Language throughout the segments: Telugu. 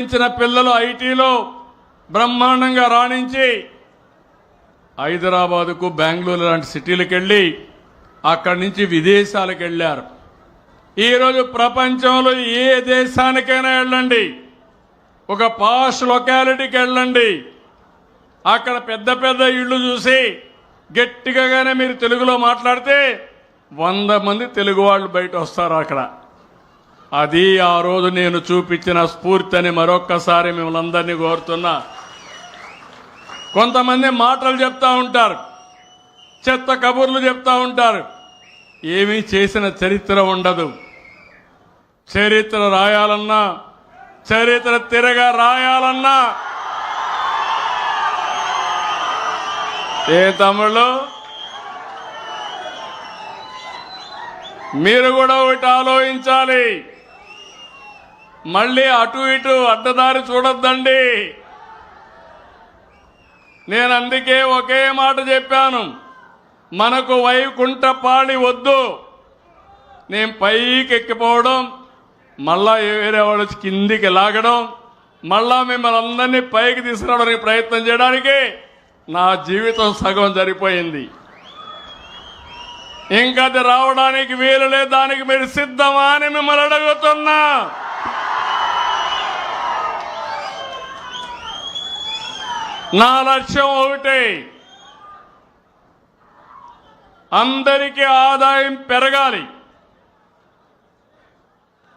ఇచ్చిన పిల్లలు ఐటీలో బ్రహ్మాండంగా రాణించి హైదరాబాదుకు బెంగళూరు లాంటి సిటీలకు వెళ్ళి అక్కడి నుంచి విదేశాలకు వెళ్ళారు ఈరోజు ప్రపంచంలో ఏ దేశానికైనా వెళ్ళండి. ఒక పాష్ లొకాలిటీకి వెళ్ళండి. అక్కడ పెద్ద పెద్ద ఇళ్ళు చూసి గట్టిగానే మీరు తెలుగులో మాట్లాడితే వంద మంది తెలుగు వాళ్ళు బయట వస్తారు అక్కడ. అది ఆ రోజు నేను చూపించిన స్ఫూర్తి అని మరొక్కసారి మిమ్మల్ని అందరినీ కోరుతున్నా. కొంతమంది మాటలు చెప్తా ఉంటారు. చెత్త కబుర్లు చెప్తా ఉంటారు. ఏమీ చేసిన చరిత్ర ఉండదు. చరిత్ర రాయాలన్నా చరిత్ర తిరగా రాయాలన్నా. ఏ తమ్ముళ్ళు? మీరు కూడా ఒకటి ఆలోచించాలి. మళ్ళీ అటు ఇటు అడ్డదారి చూడొద్దండి. నేను అందుకే ఒకే మాట చెప్పాను. మనకు వైకుంఠ పాడి వద్దు. నేను పైకి ఎక్కిపోవడం మళ్ళా వేరే వాళ్ళు కిందికి లాగడం మళ్ళా మిమ్మల్ని అందరినీ పైకి తీసుకురావడానికి ప్రయత్నం చేయడానికి నా జీవితం సగం సరిపోయింది. ఇంకా అది రావడానికి వీలు లేదు దానికి మీరు సిద్ధమా అని మిమ్మల్ని అడుగుతున్నా. నా లక్ష్యం ఒకటే. అందరికీ ఆదాయం పెరగాలి.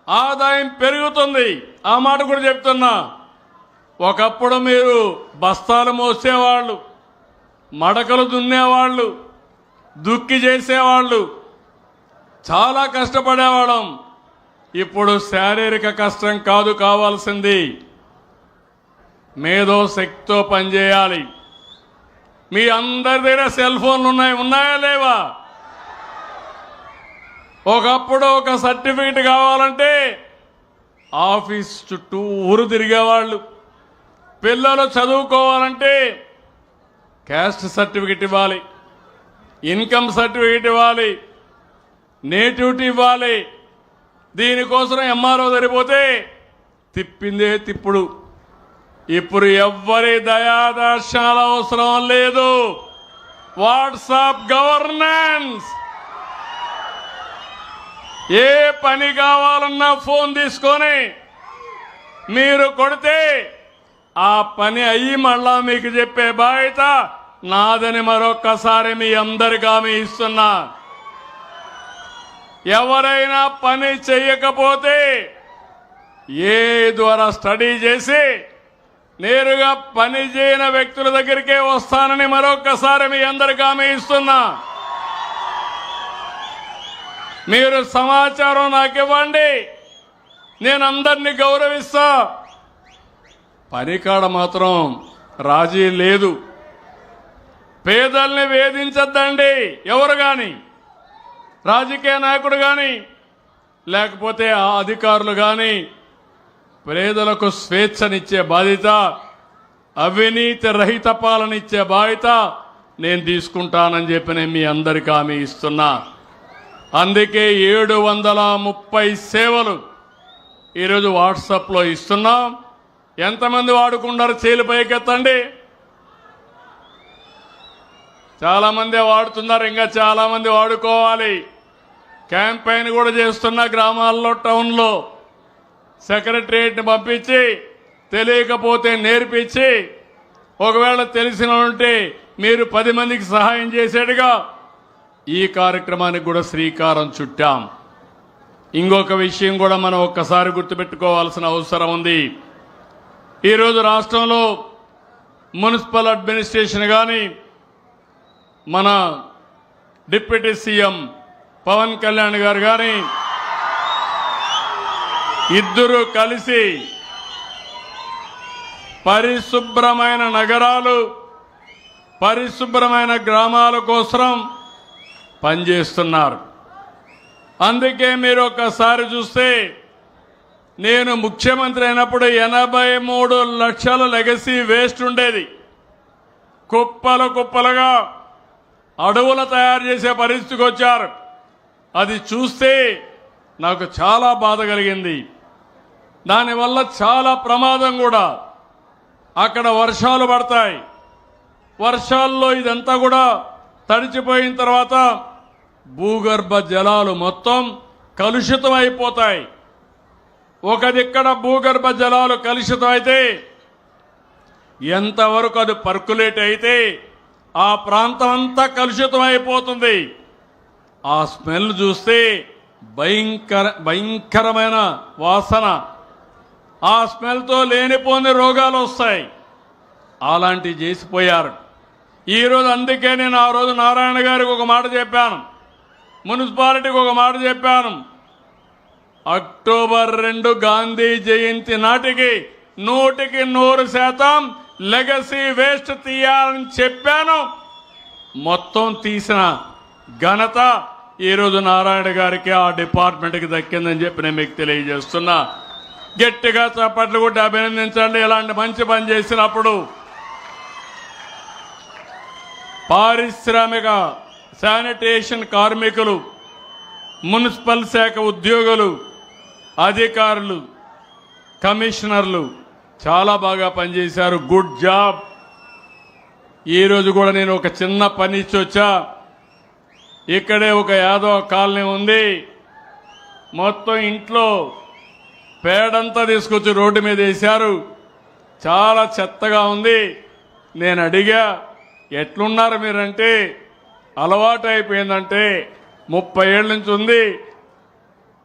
ఆదాయం పెరుగుతుంది. ఆ మాట కూడా చెప్తున్నా. ఒకప్పుడు మీరు బస్తాలు మోసేవాళ్ళు మడకలు దున్నేవాళ్ళు దుక్కి చేసేవాళ్ళు చాలా కష్టపడేవాళ్ళం. ఇప్పుడు శారీరక కష్టం కాదు కావాల్సింది. మేధో శక్తితో పనిచేయాలి. మీ అందరి దగ్గర సెల్ ఫోన్లు ఉన్నాయి ఉన్నాయా లేవా? ఒకప్పుడు ఒక సర్టిఫికెట్ కావాలంటే ఆఫీస్ చుట్టూ ఊరు తిరిగేవాళ్ళు. పిల్లలు చదువుకోవాలంటే క్యాస్ట్ సర్టిఫికెట్ ఇవ్వాలి ఇన్కమ్ సర్టిఫికెట్ ఇవ్వాలి నేటివిటీ ఇవ్వాలి. దీనికోసం ఎంఆర్ఓ సరిపోతే తిప్పిందే తిప్పుడు. ఇప్పుడు ఎవ్వరి దయాదర్శనాల అవసరం లేదు. WhatsApp governance. ఏ పని కావాలన్నా ఫోన్ తీసుకొని మీరు కొడితే ఆ పని అయ్యి మళ్ళా మీకు చెప్పే బాధ్యత నాదని మరొక్కసారి మీ అందరికీ హామీ ఇస్తున్నా. ఎవరైనా పని చెయ్యకపోతే ఏ ద్వారా స్టడీ చేసి నేరుగా పనిచేయని వ్యక్తుల దగ్గరికే వస్తానని మరొక్కసారి మీ అందరికీ హామీ ఇస్తున్నా. మీరు సమాచారం నాకు ఇవ్వండి. నేను అందరినీ గౌరవిస్తా. పనికాడ మాత్రం రాజీ లేదు. పేదల్ని వేధించద్దండి. ఎవరు కానీ రాజకీయ నాయకుడు కానీ లేకపోతే ఆ అధికారులు కానీ పేదలకు స్వేచ్ఛనిచ్చే బాధ్యత అవినీతి రహిత పాలనిచ్చే బాధ్యత నేను తీసుకుంటానని చెప్పి నేను మీ అందరికీ హామీ ఇస్తున్నా. అందుకే ఏడు వందల ముప్పై సేవలు ఈరోజు వాట్సాప్లో ఇస్తున్నాం. ఎంతమంది వాడుకున్నారు చేలు పైకెత్తండి? చాలామందే వాడుతున్నారు ఇంకా చాలామంది వాడుకోవాలి. క్యాంపెయిన్ కూడా చేస్తున్న గ్రామాల్లో టౌన్లో. సెక్రటరియట్ని పంపించి తెలియకపోతే నేర్పించి ఒకవేళ తెలిసిన ఉంటే మీరు పది మందికి సహాయం చేసేట్టుగా ఈ కార్యక్రమానికి కూడా శ్రీకారం చుట్టాం. ఇంకొక విషయం కూడా మనం ఒక్కసారి గుర్తుపెట్టుకోవాల్సిన అవసరం ఉంది. ఈరోజు రాష్ట్రంలో మున్సిపల్ అడ్మినిస్ట్రేషన్ కానీ మన డిప్యూటీ సీఎం పవన్ కళ్యాణ్ గారు కానీ ఇద్దరు కలిసి పరిశుభ్రమైన నగరాలు పరిశుభ్రమైన గ్రామాల కోసం పనిచేస్తున్నారు. అందుకే మీరు ఒకసారి చూస్తే నేను ముఖ్యమంత్రి అయినప్పుడు ఎనభై మూడు లక్షల లెగసీ వేస్ట్ ఉండేది. కుప్పలు కుప్పలుగా అడవులు తయారు చేసే పరిస్థితికి వచ్చారు. అది చూస్తే నాకు చాలా బాధ కలిగింది. దానివల్ల చాలా ప్రమాదం కూడా. అక్కడ వర్షాలు పడతాయి. వర్షాల్లో ఇదంతా కూడా తడిచిపోయిన తర్వాత భూగర్భ జలాలు మొత్తం కలుషితం అయిపోతాయి ఒక దిక్కడ భూగర్భ జలాలు కలుషితం అయితే ఎంతవరకు అది పర్కులేట్ అయితే ఆ ప్రాంతం అంతా కలుషితం అయిపోతుంది ఆ స్మెల్ చూస్తే భయంకర భయంకరమైన వాసన. ఆ స్మెల్తో లేనిపోని రోగాలు వస్తాయి. అలాంటివి చేసిపోయారు. ఈరోజు అందుకే నేను ఆ రోజు నారాయణ గారికి ఒక మాట చెప్పాను. మున్సిపాలిటీకి ఒక మాట చెప్పాను. అక్టోబర్ రెండు గాంధీ జయంతి నాటికి నూటికి నూరు శాతం లెగసీ వేస్ట్ తీయాలని చెప్పాను. మొత్తం తీసిన ఘనత ఈరోజు నారాయణ గారికి ఆ డిపార్ట్మెంట్కి దక్కిందని చెప్పి నేను మీకు తెలియజేస్తున్నా. గట్టిగా చప్పట్లు కూడా అభినందించండి. ఇలాంటి మంచి పని చేసినప్పుడు పారిశ్రామిక శానిటేషన్ కార్మికులు మున్సిపల్ శాఖ ఉద్యోగులు అధికారులు కమిషనర్లు చాలా బాగా పనిచేశారు. Good job. ఈరోజు కూడా నేను ఒక చిన్న పని ఇచ్చి వచ్చా ఇక్కడే ఒక యాదవ కాలనీ ఉంది. మొత్తం ఇంట్లో పేడంతా తీసుకొచ్చి రోడ్డు మీద వేశారు. చాలా చెత్తగా ఉంది. నేను అడిగా ఎట్లున్నారు మీరంటే? అలవాటు అయిపోయిందంటే ముప్పై ఏళ్ళ నుంచి ఉంది.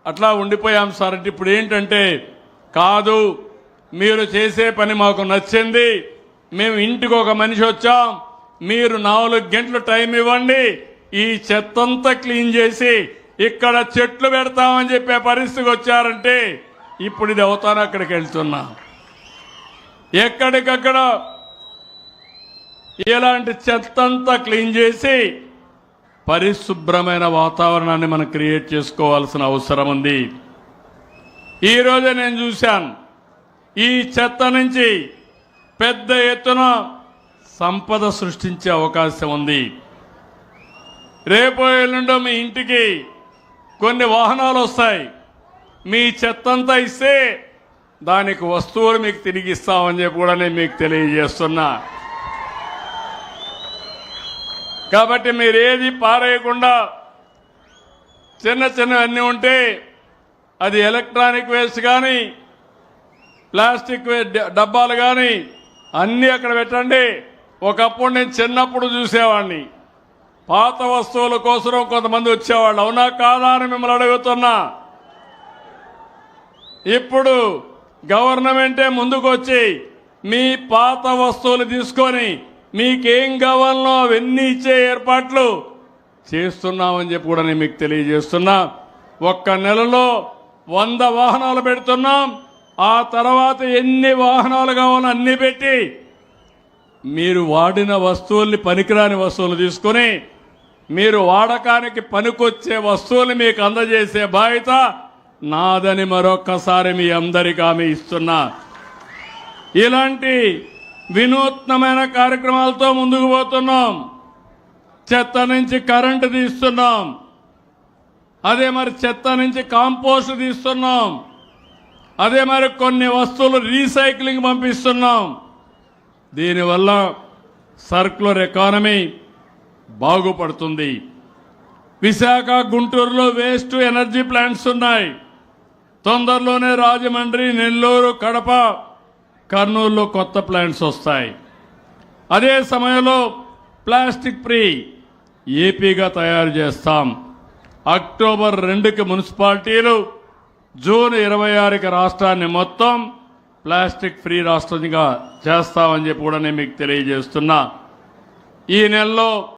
అట్లా ఉండిపోయాం సార్. అంటే ఇప్పుడు ఏంటంటే కాదు మీరు చేసే పని మాకు నచ్చింది. మేము ఇంటికి ఒక మనిషి వచ్చాం. మీరు నాలుగు గంటలు టైం ఇవ్వండి. ఈ చెత్తంతా క్లీన్ చేసి ఇక్కడ చెట్లు పెడతామని చెప్పే పరిస్థితికి వచ్చారంటే ఇప్పుడు ఇది అవుతాను అక్కడికి వెళ్తున్నా. ఎక్కడికక్కడ ఇలాంటి చెత్తంతా క్లీన్ చేసి పరిశుభ్రమైన వాతావరణాన్ని మనం క్రియేట్ చేసుకోవాల్సిన అవసరం ఉంది. ఈరోజే నేను చూశాను. ఈ చెత్త నుంచి పెద్ద ఎత్తున సంపద సృష్టించే అవకాశం ఉంది. రేపు ఎల్లుండో మీ ఇంటికి కొన్ని వాహనాలు వస్తాయి. మీ చెత్తంతా ఇస్తే దానికి వస్తువులు మీకు తిరిగి ఇస్తామని చెప్పి కూడా నేను మీకు తెలియజేస్తున్నా. కాబట్టి మీరేది పారేయకుండా చిన్న చిన్నవన్నీ ఉంటే అది ఎలక్ట్రానిక్ వేస్ట్ కానీ ప్లాస్టిక్ డబ్బాలు కానీ అన్నీ అక్కడ పెట్టండి. ఒకప్పుడు నేను చిన్నప్పుడు చూసేవాడిని పాత వస్తువుల కోసం కొంతమంది వచ్చేవాళ్ళు. అవునా కాదా అని మిమ్మల్ని అడుగుతున్నా. ఇప్పుడు గవర్నమెంటే ముందుకొచ్చి మీ పాత వస్తువులు తీసుకొని మీకేం కావాలనో అవన్నీ ఇచ్చే ఏర్పాట్లు చేస్తున్నామని చెప్పి కూడా నేను మీకు తెలియజేస్తున్నా. ఒక్క నెలలో వంద వాహనాలు పెడుతున్నాం. ఆ తర్వాత ఎన్ని వాహనాలు కావాలో అన్ని పెట్టి మీరు వాడిన వస్తువుల్ని పనికిరాని వస్తువులు తీసుకొని మీరు వాడకానికి పనికొచ్చే వస్తువులు మీకు అందజేసే బాధ్యత నాదని మరొక్కసారి మీ అందరికీ ఆమె ఇస్తున్నా. ఇలాంటి వినూత్నమైన కార్యక్రమాలతో ముందుకు పోతున్నాం. చెత్త నుంచి కరెంటు తీస్తున్నాం. అదే మరి చెత్త నుంచి కాంపోస్ట్ తీస్తున్నాం. అదే మరి కొన్ని వస్తువులు రీసైక్లింగ్ పంపిస్తున్నాం. దీనివల్ల సర్క్యులర్ ఎకానమీ బాగుపడుతుంది. విశాఖ గుంటూరులో వేస్ట్ ఎనర్జీ ప్లాంట్స్ ఉన్నాయి. తొందరలోనే రాజమండ్రి నెల్లూరు కడప కర్నూలులో కొత్త ప్లాంట్స్ వస్తాయి. అదే సమయంలో ప్లాస్టిక్ ఫ్రీ ఏపీగా తయారు చేస్తాం. అక్టోబర్ రెండుకి మున్సిపాలిటీలు జూన్ ఇరవై ఆరుకి రాష్ట్రాన్ని మొత్తం ప్లాస్టిక్ ఫ్రీ రాష్ట్రంగా చేస్తామని చెప్పి కూడా నేను మీకు తెలియజేస్తున్నా. ఈ నెలలో